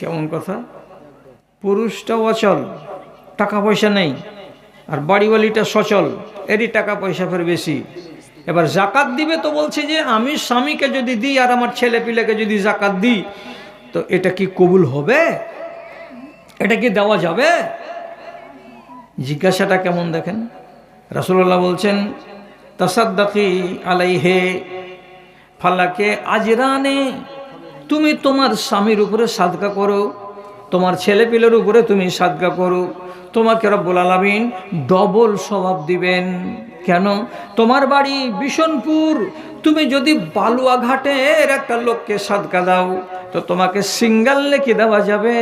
কেমন কথা? পুরুষটা অচল, টাকা পয়সা নেই, আর বাড়িওয়ালিটা সচল, এরই টাকা পয়সা ফের বেশি। এবার জাকাত দিবে তো বলছে যে, আমি স্বামীকে যদি দিই আর আমার ছেলে পিলেকে যদি জাকাত দিই, তো এটা কি কবুল হবে? এটা কি দেওয়া যাবে? জিজ্ঞাসাটা কেমন দেখেন? রাসুল্লাহ বলছেন, তাসাদ্দাকি আলাইহে ফালাকে আজরানে তুমি তোমার স্বামীর উপরে সাদকা করো, তোমার ছেলেপিলের উপরে তুমি সাদকা করো, তোমাকে রব্বুল আলমিন ডবল স্বভাব দিবেন। কেন? তোমার বাড়ি বিশনপুর তুমি যদি বালুয়াঘাটের একটা লোককে সাদকা দাও, তো তোমাকে সিঙ্গাল লেখে দেওয়া যাবে।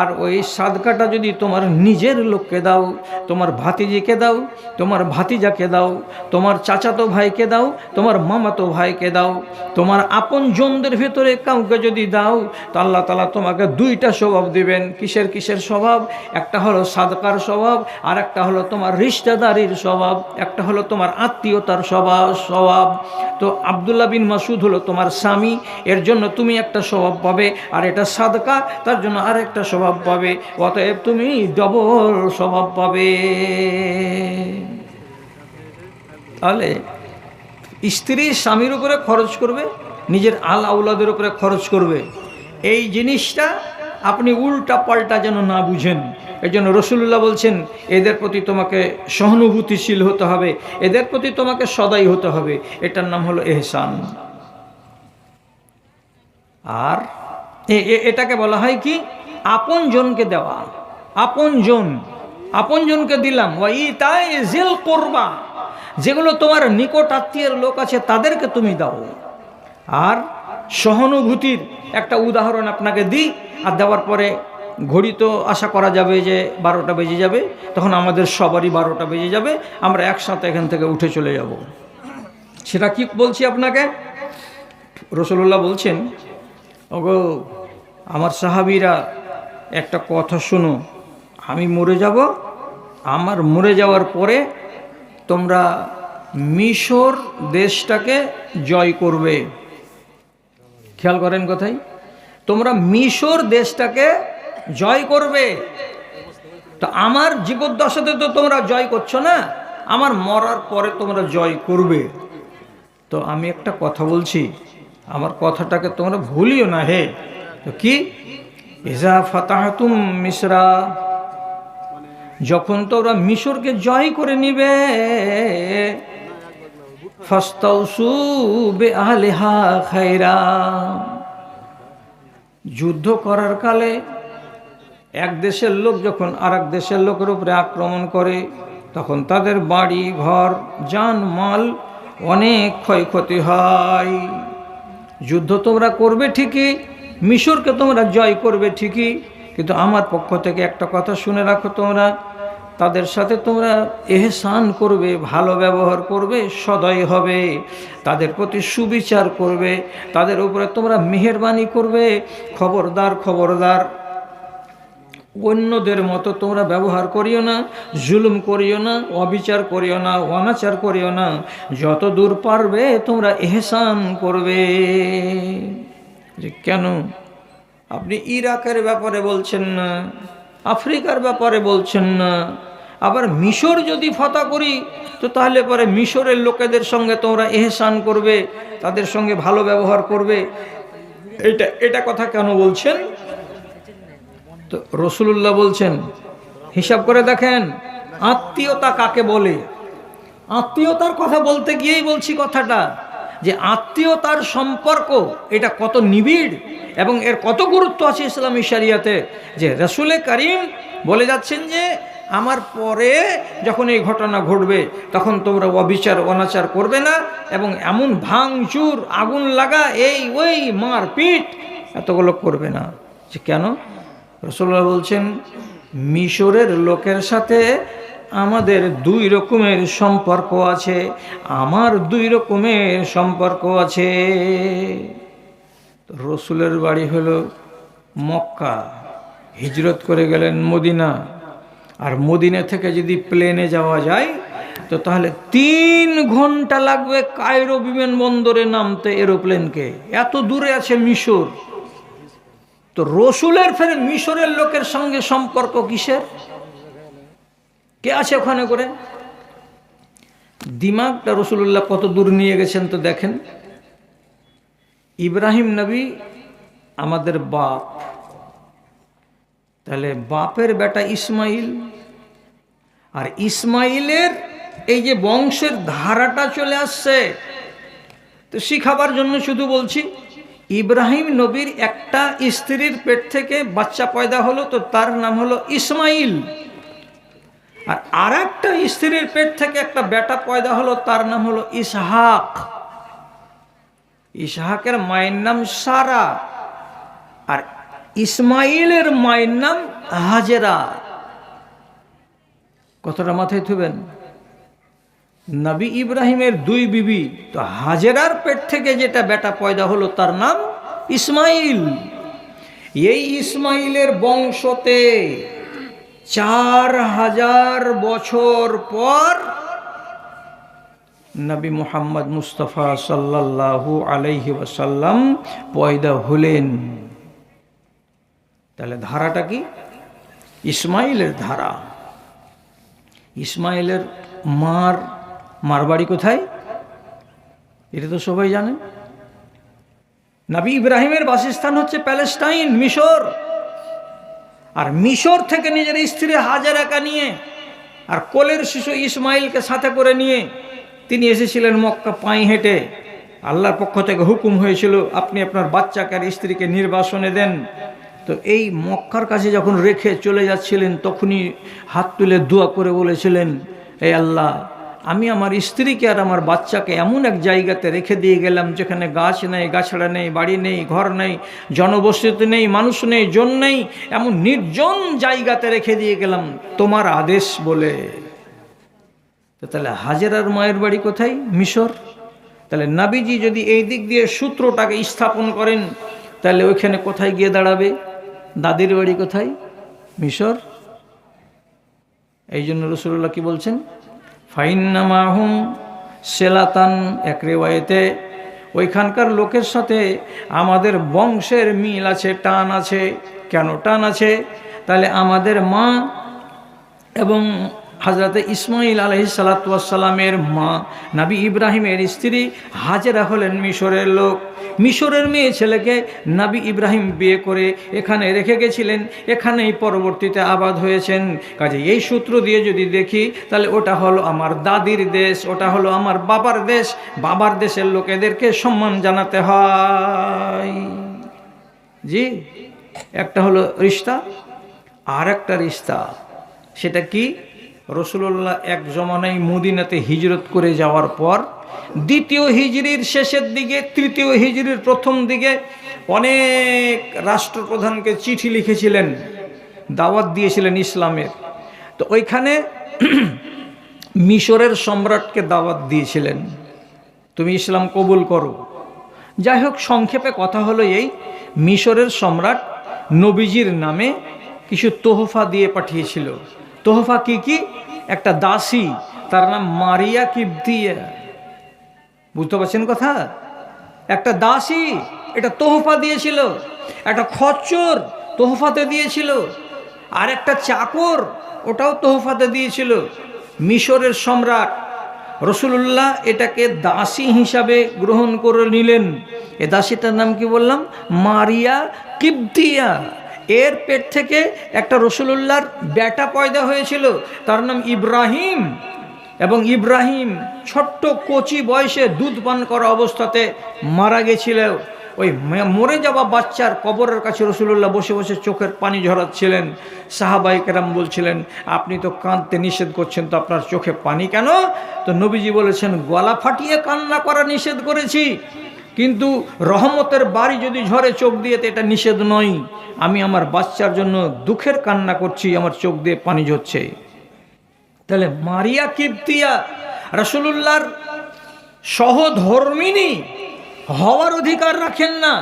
আর ওই সাদকাটা যদি তোমার নিজের লোককে দাও, তোমার ভাতিজিকে দাও, তোমার ভাতিজাকে দাও, তোমার চাচাতো ভাইকে দাও, তোমার মামাতো ভাইকে দাও, তোমার আপন জনদের ভেতরে কাউকে যদি দাও, তো আল্লাহ তালা তোমাকে দুইটা স্বভাব দিবেন। কিসের কিসের স্বভাব? একটা হলো সাদকার স্বভাব, আর একটা হলো তোমার রিশতেদারির স্বভাব। একটা হলো তোমার আত্মীয়তার স্বভাব স্বভাব। তো আবদুল্লাহ বিন মাসুদ হলো তোমার স্বামী, এর জন্য তুমি একটা স্বভাব পাবে, আর এটা সাদকা, তার জন্য আর একটা স্বভাব পাবে, অতএব তুমি ডবল স্বভাব পাবে। তাহলে স্ত্রী স্বামীর উপরে খরচ করবে, নিজের আল আউলাদের উপরে খরচ করবে। এই জিনিসটা আপনি উল্টা পাল্টা যেন না বুঝেন। এই জন্য রসুল্লাহ বলছেন, এদের প্রতি তোমাকে সহানুভূতিশীল হতে হবে, এদের প্রতি তোমাকে সদাই হতে হবে। এটার নাম হলো এহসান। আর এটাকে বলা হয় কি? আপন জনকে দেওয়া। আপন জন। আপন জনকে দিলাম। তাই জেল করবা। যেগুলো তোমার নিকট আত্মীয়ের লোক আছে, তাদেরকে তুমি দাও। আর সহানুভূতির একটা উদাহরণ আপনাকে দিই, আর দেওয়ার পরে ঘড়ি তো আশা করা যাবে যে বারোটা বেজে যাবে, তখন আমাদের সবারই বারোটা বেজে যাবে, আমরা একসাথে এখান থেকে উঠে চলে যাব। সেটা কি বলছি আপনাকে? রসুল্লাহ বলছেন, ওগো, আমার সাহাবিরা একটা কথা শোনো, আমি মরে যাব, আমার মরে যাওয়ার পরে তোমরা মিশর দেশটাকে জয় করবে। খেয়াল করেন কোথায় তোমরা মিশর দেশটাকে জয় করবে। তো আমার জীবদ্দশাতে তো তোমরা জয় করছ না, আমার মরার পরে তোমরা জয় করবে। তো আমি একটা কথা বলছি, আমার কথাটাকে তোমরা ভুলিও না হে। তো কি? ইজা ফাতাহাতুম মিশরা, যখন তোমরা মিশরকে জয় করে নিবে ফাস্তাউসু বে আহলিহা খাইরা যুদ্ধ করার কালে এক দেশের লোক যখন আর দেশের লোকের উপরে আক্রমণ করে, তখন তাদের বাড়ি, ঘর, যান, মাল অনেক ক্ষয়ক্ষতি হয়। যুদ্ধ তোমরা করবে ঠিকই, মিশরকে তোমরা জয় করবে ঠিকই, কিন্তু আমার পক্ষ থেকে একটা কথা শুনে রাখো তোমরা তাদের সাথে তোমরা এহসান করবে, ভালো ব্যবহার করবে, সদয় হবে। তাদের প্রতি সুবিচার করবে, তাদের উপরে তোমরা মেহরবানি করবে। খবরদার খবরদার। অন্যদের মতো তোমরা ব্যবহার করিও না, জুলুম করিও না, অবিচার করিও না, অনাচার করিও না। যত দূর পারবে, তোমরা এহসান করবে। যে কেন? আপনি ইরাকের ব্যাপারে বলছেন না, আফ্রিকার ব্যাপারে বলছেন না। আবার মিশর যদি ফতা করি, তো তাহলে পরে মিশরের লোকেদের সঙ্গে তোমরা এহসান করবে, তাদের সঙ্গে ভালো ব্যবহার করবে। এটা এটা কথা কেন বলছেন? তো রসুল্লাহ বলছেন, হিসাব করে দেখেন, আত্মীয়তা কাকে বলে? আত্মীয়তার কথা বলতে গিয়েই বলছি কথাটা, যে আত্মীয়তার সম্পর্ক, এটা কত নিবিড় এবং এর কত গুরুত্ব আছে ইসলামী শরিয়াতে? যে রসুলে করিম বলে যাচ্ছেন যে আমার পরে যখন এই ঘটনা ঘটবে, তখন তোমরা অবিচার, অনাচার করবে না এবং এমন ভাঙচুর, আগুন লাগা, এই, ওই মারপিট এতগুলো করবে না। যে কেন? রসুল্লাহ বলছেন, মিশরের লোকের সাথে আমাদের দুই রকমের সম্পর্ক আছে, আমার দুই রকমের সম্পর্ক আছে। রসুলের বাড়ি হলো মক্কা, হিজরত করে গেলেন মদিনা। আর মদিনা থেকে যদি প্লেনে যাওয়া যায়, তো তাহলে তিন ঘণ্টা লাগবে কায়রো বিমানবন্দরে নামতে এরোপ্লেনকে এত দূরে আছে মিশর। তো রসুলের ফের মিশরের লোকের সঙ্গে সম্পর্ক কিসের? কে আছে ওখানে করে? দিমাগটা রসুল্লাহ কত দূর নিয়ে গেছেন তো দেখেন। ইব্রাহিম নবী আমাদের বাপ। তাহলে বাপের বেটা ইসমাইল। আর ইসমাইলের এই যে বংশের ধারাটা চলে আসছে, তো শিখাবার জন্য শুধু বলছি, ইব্রাহিম নবীর একটা স্ত্রীর পেট থেকে বাচ্চা পয়দা হলো, তো তার নাম হলো ইসমাইল। আর আর একটা স্ত্রীর পেট থেকে একটা বেটা পয়দা হলো, তার নাম হলো ইসহাক। ইসহাকের মায়ের নাম সারা। আর ইসমাইলের মায়ের নাম হাজেরা। কতটা মাথায় থুবেন। নবী ইব্রাহিমের দুই বিবি, তো হাজেরার পেট থেকে যেটা বেটা পয়দা হলো তার নাম ইসমাইল। এই ইসমাইলের বংশতে চার হাজার বছর পর নবী মোহাম্মদ মুস্তফা সাল্লাল্লাহু আলাইহি ওয়াসাল্লাম পয়দা হলেন। তাহলে ধারাটা কি? ইসমাইলের ধারা। ইসমাইলের মার মার বাড়ি কোথায়? এটা তো সবাই জানে। নাবি ইব্রাহিমের বাসস্থান হচ্ছে প্যালেস্টাইন, মিশর। আর মিশর থেকে নিজের স্ত্রী হাজার একা নিয়ে আর কোলের শিশু ইসমাইলকে সাথে করে নিয়ে তিনি এসেছিলেন মক্কা পায়ে হেঁটে। আল্লাহর পক্ষ থেকে হুকুম হয়েছিল, আপনি আপনার বাচ্চাকে আর স্ত্রীকে নির্বাসনে দেন। তো এই মক্কার কাছে যখন রেখে চলে যাচ্ছিলেন, তখনই হাত তুলে দোয়া করে বলেছিলেন এই আল্লাহ, আমি আমার স্ত্রীকে আর আমার বাচ্চাকে এমন এক জায়গাতে রেখে দিয়ে গেলাম, যেখানে গাছ নেই, গাছড়া নেই, বাড়ি নেই, ঘর নেই, জনবসতি নেই, মানুষ নেই, জন নেই, এমন নির্জন জায়গাতে রেখে দিয়ে গেলাম। তোমার আদেশ বলে। তাহলে হাজেরার মায়ের বাড়ি কোথায়? মিশর। তাহলে নাবিজি যদি এই দিক দিয়ে সূত্রটাকে স্থাপন করেন, তাহলে ওইখানে কোথায় গিয়ে দাঁড়াবে? দাদির বাড়ি কোথায়? মিশর। এই জন্য রসুল্লাহ কি বলছেন? ফাইন্নামাহুম সেলাতান, এক রেওয়ায়েতে। ওইখানকার লোকের সাথে আমাদের বংশের মিল আছে, টান আছে। কেন টান আছে? তাহলে আমাদের মা এবং হাজরতে ইসমাইল আলহি সালাতামের মা নাবি ইব্রাহিমের স্ত্রী হাজেরা হলেন মিশরের লোক। মিশরের মেয়ে ছেলেকে নাবি ইব্রাহিম বিয়ে করে এখানে রেখে গেছিলেন। এখানেই পরবর্তীতে আবাদ হয়েছেন। কাজে এই সূত্র দিয়ে যদি দেখি, তাহলে ওটা হলো আমার দাদির দেশ, ওটা হলো আমার বাবার দেশ। বাবার দেশের লোকেদেরকে সম্মান জানাতে হয়। জি, একটা হলো রিস্তা আর একটা রিস্তা সেটা কি? রসুল্লাহ এক জমানায় মদিনাতে হিজরত করে যাওয়ার পর দ্বিতীয় হিজড়ির শেষের দিকে, তৃতীয় হিজড়ির প্রথম দিকে অনেক রাষ্ট্রপ্রধানকে চিঠি লিখেছিলেন, দাওয়াত দিয়েছিলেন ইসলামের। তো ওইখানে মিশরের সম্রাটকে দাওয়াত দিয়েছিলেন। তুমি ইসলাম কবুল করো। যাই হোক, সংক্ষেপে কথা হলো এই, মিশরের সম্রাট নবীজির নামে কিছু তোহফা দিয়ে পাঠিয়েছিল। তোহফা কি কি? একটা দাসী, তার নাম মারিয়া কিবদিয়া বুঝতে পারছেন কথা? একটা দাসী, এটা তোহফা দিয়েছিল। একটা খচ্চর তোহফাতে দিয়েছিল। আর একটা চাকর, ওটাও তোহফাতে দিয়েছিল। মিশরের সম্রাট রসুল্লাহ এটাকে দাসী হিসাবে গ্রহণ করে নিলেন। এ দাসীটার নাম কি বললাম? মারিয়া কিবদিয়া এর পেট থেকে একটা রসুলুল্লাহর বেটা পয়দা হয়েছিল, তার নাম ইব্রাহিম। এবং ইব্রাহিম ছোট্ট কচি বয়সে দুধ পান করা অবস্থাতে মারা গেছিল। ওই মরে যাওয়া বাচ্চার কবরের কাছে রসুল্লাহ বসে বসে চোখের পানি ঝরাচ্ছিলেন। সাহাবাই কেরাম বলছিলেন, আপনি তো কাঁদতে নিষেধ করছেন, তো আপনার চোখে পানি কেন? তো নবীজি বলেছেন, গলা ফাটিয়ে কান্না করা নিষেধ করেছি। কিন্তু রহমতের বাড়ি যদি ঝরে চোখ দিয়ে, তো এটা নিষেধ নয়। আমি আমার বাচ্চার জন্য দুঃখের কান্না করছি, আমার চোখ দিয়ে পানি ঝরছে। তাহলে মারিয়া কিপ্তিয়া রসুল্লাহর সহধর্মিনী হওয়ার অধিকার রাখেন না।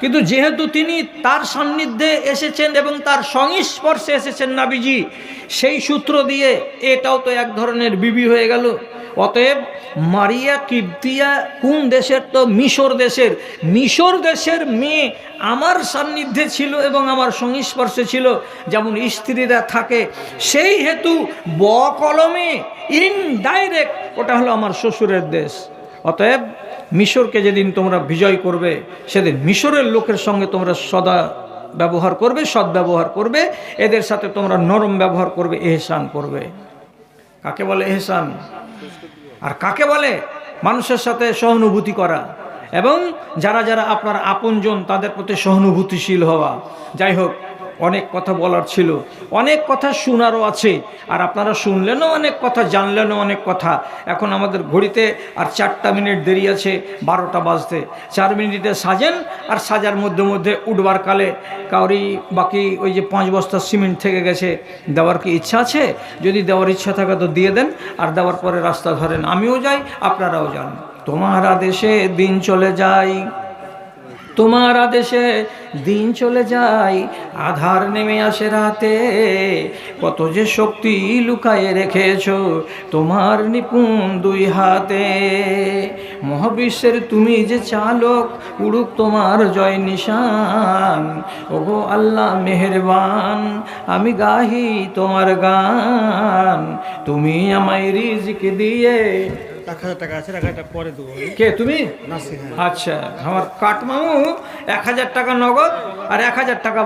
কিন্তু যেহেতু তিনি তার সান্নিধ্যে এসেছেন এবং তার সংস্পর্শে এসেছেন নাবিজি, সেই সূত্র দিয়ে এটাও তো এক ধরনের বিবি হয়ে গেল। অতএব মারিয়া কিপ্তিয়া কোন দেশের? তো মিশর দেশের। মিশর দেশের মেয়ে আমার সান্নিধ্যে ছিল এবং আমার সংস্পর্শে ছিল। যেমন স্ত্রীরা থাকে। সেই হেতু ব কলমে ইনডাইরেক্ট ওটা হলো আমার শ্বশুরের দেশ। অতএব মিশরকে যেদিন তোমরা বিজয় করবে, সেদিন মিশরের লোকের সঙ্গে তোমরা সদা ব্যবহার করবে, সৎ ব্যবহার করবে। এদের সাথে তোমরা নরম ব্যবহার করবে, এহসান করবে। কাকে বলে এহসান? আর কাকে বলে? মানুষের সাথে সহানুভূতি করা। এবং যারা যারা আপনার আপনজন, তাদের প্রতি সহানুভূতিশীল হওয়া। যাই হোক অনেক কথা বলার ছিল, অনেক কথা শোনারও আছে, আর আপনারা শুনলেনও অনেক কথা, জানলেনও অনেক কথা। এখন আমাদের ঘড়িতে আর চারটা মিনিট দেরি আছে, বারোটা বাজতে। চার মিনিটে সাজেন, আর সাজার মধ্যে মধ্যে উঠবার কালে কাউরি বাকি ওই যে পাঁচ বস্তা সিমেন্ট থেকে গেছে, দেওয়ার কি ইচ্ছা আছে? যদি দেওয়ার ইচ্ছা থাকে তো দিয়ে দেন, আর দেওয়ার পরে রাস্তা ধরেন। আমিও যাই, আপনারাও যান। তোমার আদেশে দিন চলে যায় তোমার আদেশে দিন চলে যায়, আধার নেমে আসে রাতে। কত যে শক্তি লুকায়ে রেখেছ তোমার নিপুণ দুই হাতে। মহাবিশ্বের তুমি যে চালক উড়ুক তোমার জয় নিশান। ওগো আল্লাহ মেহেরবান, আমি গাহি তোমার গান। তুমি আমায় রিজিক দিয়ে এক হাজার টাকা আছে পরে দেবো কে তুমি? হ্যাঁ। আচ্ছা আমার কাটমামু এক হাজার টাকা নগদ আর এক হাজার টাকা